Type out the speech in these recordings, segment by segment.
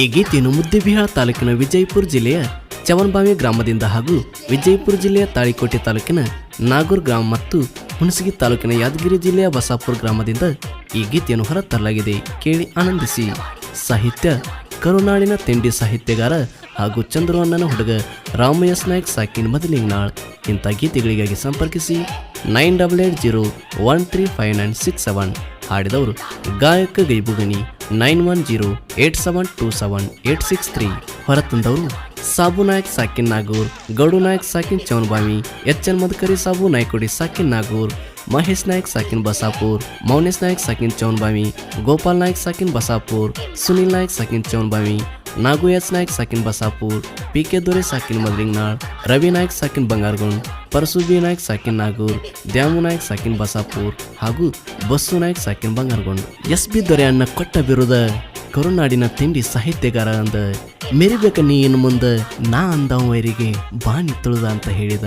ಈ ಗೀತೆಯನ್ನು ಮುದ್ದೆಬಿಹಾಳ ತಾಲೂಕಿನ ವಿಜಯಪುರ ಜಿಲ್ಲೆಯ ಚವನ್ಬಾವಿ ಗ್ರಾಮದಿಂದ ಹಾಗೂ ವಿಜಯಪುರ ಜಿಲ್ಲೆಯ ತಾಳಿಕೋಟೆ ತಾಲೂಕಿನ ನಾಗೂರ್ ಗ್ರಾಮ ಮತ್ತು ಹುಣಸಗಿ ತಾಲೂಕಿನ ಯಾದಗಿರಿ ಜಿಲ್ಲೆಯ ಬಸಾಪುರ ಗ್ರಾಮದಿಂದ ಈ ಗೀತೆಯನ್ನು ಹೊರತರಲಾಗಿದೆ. ಕೇಳಿ ಆನಂದಿಸಿ. ಸಾಹಿತ್ಯ ಕರುನಾಳಿನ ತಿಂಡಿ ಸಾಹಿತ್ಯಗಾರ ಹಾಗೂ ಚಂದ್ರವಣ್ಣನ ಹುಡುಗ ರಾಮಯಸ್ ನಾಯಕ್ ಸಾಕಿನ್ ಮದಲಿಂಗ್ನಾಳ್ ಇಂಥ ಗೀತೆಗಳಿಗಾಗಿ ಸಂಪರ್ಕಿಸಿ nine double eight zero one three five nine six seven ಹಾಡಿದವರು ಗಾಯಕ Gaibugani nine one zero eight seven two seven eight six three. ಹೊರತಂದವರು Sabu Nayak ಸಾಕಿನ್ ನಾಗೂರ್, ಗೌಡು ನಾಯಕ್ ಸಾಕಿನ್ ಚೌನ್ಬಾವಿ ಎಚ್ ಎನ್ ಮದಕರಿ ಸಾಬು ನಾಯ್ಕೋಡಿ ಸಾಕಿನ್ ನಾಗೂರ್, ಮಹೇಶ್ ನಾಯಕ್ ಸಾಕಿನ್ ಬಸಾಪುರ್, ಮೌನೇಶ್ ನಾಯಕ್ ಸಾಕಿನ್ ಚೌನ್ಬಾವಿ ಗೋಪಾಲ್ ನಾಯಕ್ ಸಾಕಿನ್ ಬಸಾಪುರ್, ಸುನಿಲ್ ನಾಯಕ್ ಸಾಕಿನ್ ಚೌನ್ಬಾವಿ ನಾಗು ನಾಯ್ಕ್, ಸಾಕಿನ್ ಬಸಾಪುರ್ ಪಿ ಕೆ ದೊರೆ, ಸಾಕಿನ್ ಮದ್ರಿಂಗ್ನಾಳ್, ರವಿ ನಾಯ್ಕ್, ಸಾಕಿನ್ ಬಂಗಾರಗೊಂಡ್ ಪರಸುಬಿ ನಾಯ್ಕ್, ಸಾಕಿನ್ ನಾಗೂರ್, ದ್ಯಾಮು ನಾಯ್ಕ್, ಸಾಕಿನ್ ಬಸಾಪುರ್ ಹಾಗೂ ಬಸ್ಸು ನಾಯಕ್, ಸಾಕಿನ್ ಬಂಗಾರಗೊಂಡ್. ಎಸ್ ಬಿ ದೊರೆ ಅಣ್ಣ ಕೊಟ್ಟ ಬಿರುದ ಕರುನಾಡಿನ ತಿಂಡಿ ಸಾಹಿತ್ಯಗಾರ ಅಂದ. ಮೆರಿಬೇಕ ನೀ ಇನ್ನು ಮುಂದ, ನಾ ಅಂದವರಿಗೆ ಬಾಣಿ ತುಳಿದ ಅಂತ ಹೇಳಿದ.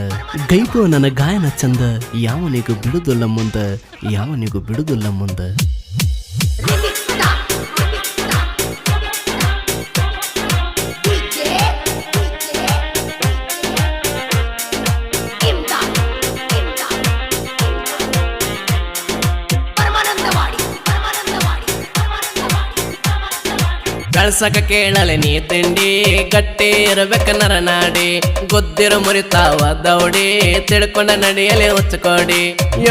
ಗೈಬೋ ನನ್ನ ಗಾಯನ ಚಂದ, ಯಾವನಿಗೂ ಬಿಡುದಿಲ್ಲ ಮುಂದ, ಯಾವನಿಗೂ ಬಿಡುದಿಲ್ಲ ಮುಂದ. ಕಳ್ಸಕ ಕೇಳಲೆ ನೀ ತಿಂಡಿ, ಗಟ್ಟಿ ಇರಬೇಕ ನರನಾಡಿ ಗೊತ್ತಿರೋ ಮುರಿತಾವ ದೌಡಿ, ತಿಳ್ಕೊಂಡ ನಡೆಯಲೆ ಹುಚ್ಚಕೋಡಿ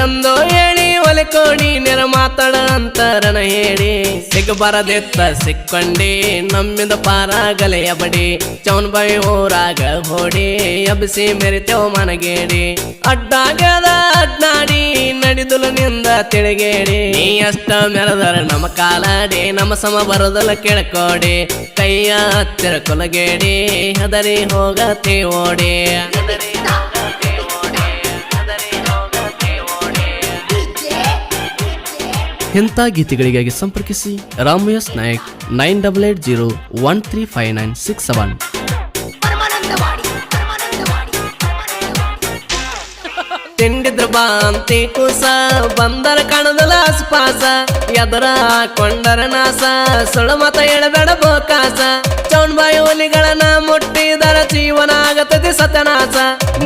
ಎಂದು ಹೇಳಿ ಒಲೆ ಕೋಡಿ ನೆರ ಮಾತಾಡ ಅಂತರನ ಹೇಳಿ. ಸಿಗಬಾರದೆತ್ತ ಸಿಕ್ಕೊಂಡಿ, ನಮ್ಮಿಂದ ಪಾರಾಗಲೆಯ ಬಡಿ. ಚೌನ್ ಬಾಯಿ ಊರಾಗ ಹೋಡಿ, ಎಬ್ಬಿಸಿ ಮೆರಿತೇವ ಮನಗೇಡಿ. ಅಡ್ಡಾಗದ ಅಡ್ಡಾಡಿ ನಡಿದುಲು ನಿಂದ ತಿಳಿಗೇಡಿ. ನೀ ಅಷ್ಟ ಮೆರೆದರ ನಮ್ಮ ಕಾಲಾಡಿ, ನಮ್ಮ ಸಮ ಬರೋದಲ್ಲ ಕೇಳ್ಕೋಡಿ. ಕೈಯ ಹತ್ತಿರ ಕೊಲಗೇಡಿ, ಹೆದರಿ ಹೋಗತಿ ಓಡಿ. ಇಂಥ ಗೀತೆಗಳಿಗಾಗಿ ಸಂಪರ್ಕಿಸಿ ರಾಮಯಸ್ Nayak nine double eight zero one three five nine six seven. ಬಾಂತಿ ಕೂಸ, ಬಂದರ ಕಣದಲ ಆಸ್ಪಾಸ ಎದರ ಕೊಂಡರ ನಾಸ ಸುಳ ಮತ ಎಳಬೇಡ ಬೋಕಾಸ ಚೌಣ್ಬಾಯಿ ಹುಲಿಗಳನ್ನ ಮುಟ್ಟಿದರ ಜೀವನ ಆಗತದೆ ಸತನಾಸ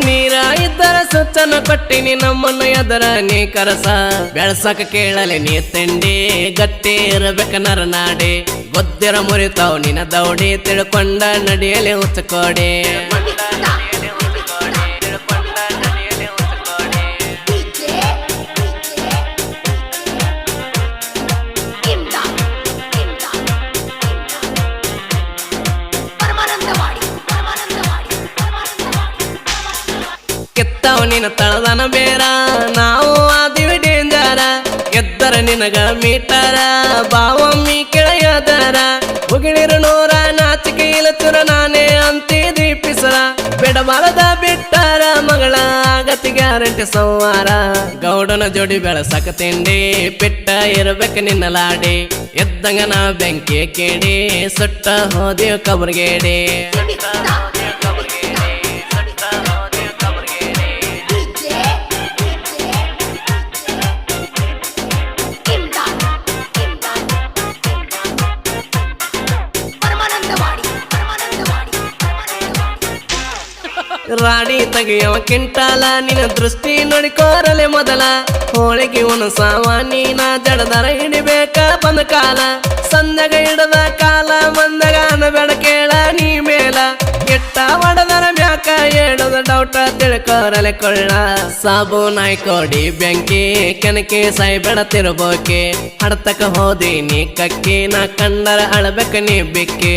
ನೀರ ಇದ್ದರ ಸುಚ್ಚನ ಕೊಟ್ಟಿನಿ ನಮ್ಮನ್ನು ಎದರ ನೀ ಕರಸ. ಬೆಳಸಕ ಕೇಳಲೆ ನೀ ತಿಂಡಿ, ಗಟ್ಟಿ ಇರಬೇಕ ನರನಾಡಿ. ಗೊದ್ದಿರ ಮುರಿತಾವ್ ನಿನ ದೌಡಿ, ತಿಳ್ಕೊಂಡ ನಡಿಯಲಿ ಉಚ್ಚಕೋಡಿ ಕೆತ್ತವ ನಿನ್ನ ತಳದನ ಬೇರ. ನಾವು ಆದಿವಿ ಡೇಂಜರ, ಎದ್ದರ ನಿನಗ ಮೀಟರ. ಬಾವಮ್ಮಿ ಕೆಳೆಯದರ ಹುಗಿಣಿರು ನೂರ ನಾಚಿಕೆ ಇಲಚುರ ನಾನೇ ಅಂತಿ ದೀಪಿಸರ. ಬಿಡಬಾರದ ಬಿಟ್ಟರ ಮಗಳ ಗತಿ ಗ್ಯಾರಂಟಿ ಸಂವಾರ. ಗೌಡನ ಜೋಡಿ ಬೆಳಸಕ ತಿಂಡಿ ಬಿಟ್ಟ ಇರಬೇಕ ನಿನ್ನ ಲಾಡಿ. ಎದ್ದಂಗ ನಾ ಬೆಂಕಿ ಕೇಡಿ, ಸುಟ್ಟ ಕಬರ್ಗೇಡಿ. ಕಬರ್ಗೇಡಿ ರಾಡಿ ತೆಗೆಯವ ಕಿಂಟಾಲ ನಿನ್ನ ದೃಷ್ಟಿ ನೋಡಿಕೋರಲೆ ಮೊದಲ. ಹೋಳಿಗೆ ಸಾವ, ನೀನ ಜಡದರ ಹಿಡಿಬೇಕ ಬಂದ ಕಾಲ. ಸಂದಗ ಹಿಡದ ಕಾಲ, ಬಂದಾಗ ಬೇಡ ಕೇಳ ನೀ ಮೇಲ. ಕೆಟ್ಟ ಒಡದರ ಮ್ಯಾಕ ಹೇಳದ ಡೌಟ ತಿಳ್ಕೋರಲೆ ಕೊಳ್ಳ. ಸಾಬು ನಾಯ್ಕೋಡಿ ಬೆಂಕಿ, ಕೆನಕಿ ಸಾಯ್ಬೇಡ ತಿರುಬೋಕೆ. ಹಡತಕ ಹೋದಿ ನೀ ಕಕ್ಕಿ, ನಾ ಕಂಡರ ಅಳಬೇಕ ನೀ ಬಿಕ್ಕಿ.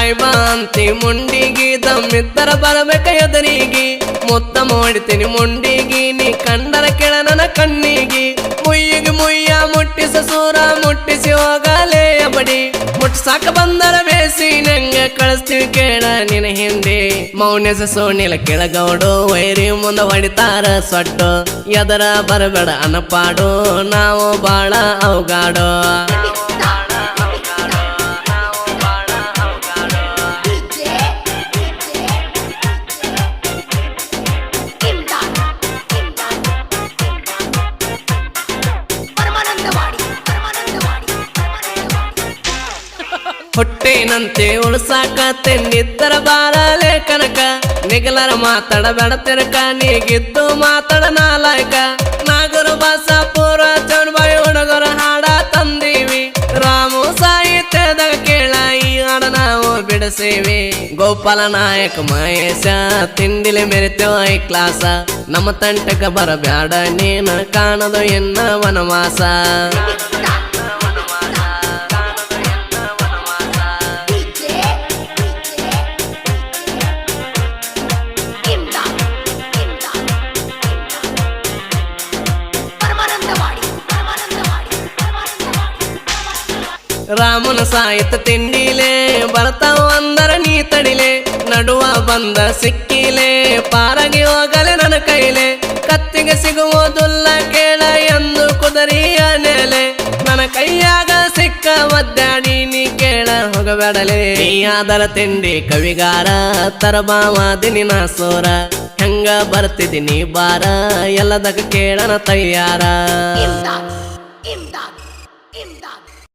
ಹಾಯ್ ಬಾಂತಿ ಮುಂಡಿಗಿ ತಮ್ಮಿತ್ತರ ಬರಬೇಕ ಎದರಿಗಿ ಮೊತ್ತ ಮಾಡ್ತೀನಿ ಮುಂಡಿಗಿ, ನೀ ಕಂಡರ ಕೆಳ ನನ್ನ ಕಣ್ಣಿಗಿ. ಮುಯ್ಯಿಗೆ ಮುಯ್ಯ ಮುಟ್ಟಿಸ ಸೂರ ಮುಟ್ಟಿಸಿ ಹೋಗಲೇ ಬಡಿ ಮುಟ್ಸಾಕ ಬಂದರ ಬೇಸಿ ನಂಗ ಕಳಿಸ್ತೀವಿ ಕೇಳ ನಿನ ಹಿಂದೆ. ಮೌನ್ಯಸ ಸೋಣಿಲ ಕೆಳಗೌಡು, ವೈರಿ ಮುಂದ ಹೊಡಿತಾರ ಸೊಟ್ಟು. ಎದರ ಬರಬೇಡ ಅನಪಾಡು ನಾವು ಬಾಳ ಅವಗಾಡು. ಹೊಟ್ಟೆನಂತೆ ಉಳ್ಸಾಕ ತೆನ್ನಿತ್ತರ ಬಾರಲೇ ಕನಕ. ನಿಗಲರ ಮಾತಾಡಬೇಡ ತಿರಕ, ನೀಗಿದ್ದು ಮಾತಾಡ ನಾಲಾಯಕ. ನಾಗರು ಬಾಸ ಪೂರ ಚೌಡ್ಬಾಯಿ ಹುಡುಗರ ಹಾಡ ತಂದೀವಿ. ರಾಮು ಸಾಹಿತ್ಯದ ಕೇಳ ಈ ಹಾಡ ನಾವು ಬಿಡಿಸೇವಿ. ಗೋಪಾಲ ನಾಯಕ ಮಹೇಶ, ತಿಂಡಿಲಿ ಮೆರಿತೇವ ಐ ಕ್ಲಾಸ. ನಮ್ಮ ತಂಟಕ ಬರಬ್ಯಾಡ, ನೀನ ಕಾಣದು ಎನ್ನ ವನವಾಸ. ರಾಮನ ಸಾಹಿತ್ಯ ತಿಂಡಿಲೆ, ಬರ್ತಾವ ಅಂದರ ನೀ ತಡಿಲೆ, ನಡುವ ಬಂದ ಸಿಕ್ಕಿಲೆ, ಪಾರಗೆ ಹೋಗಲೆ ನನ್ನ ಕೈಲೆ, ಕತ್ತಿಗೆ ಸಿಗುವುದುಲ್ಲ ಕೇಳ ಎಂದು ಕುದರಿಯ ನೆಲೆ, ನನ್ನ ಕೈಯಾಗ ಸಿಕ್ಕ ಒದ್ದಾಡಿ ನೀ ಕೇಳ ಹೋಗಬೇಡಲೆ. ಆದರ ತಿಂಡಿ ಕವಿಗಾರ ತರಬಾವಾದಿನಿ ನಾ ಸೋರ, ಹೆಂಗ ಬರ್ತಿದ್ದೀನಿ ಬಾರ, ಎಲ್ಲದಕ್ಕ ಕೇಳನ ತಯ್ಯಾರ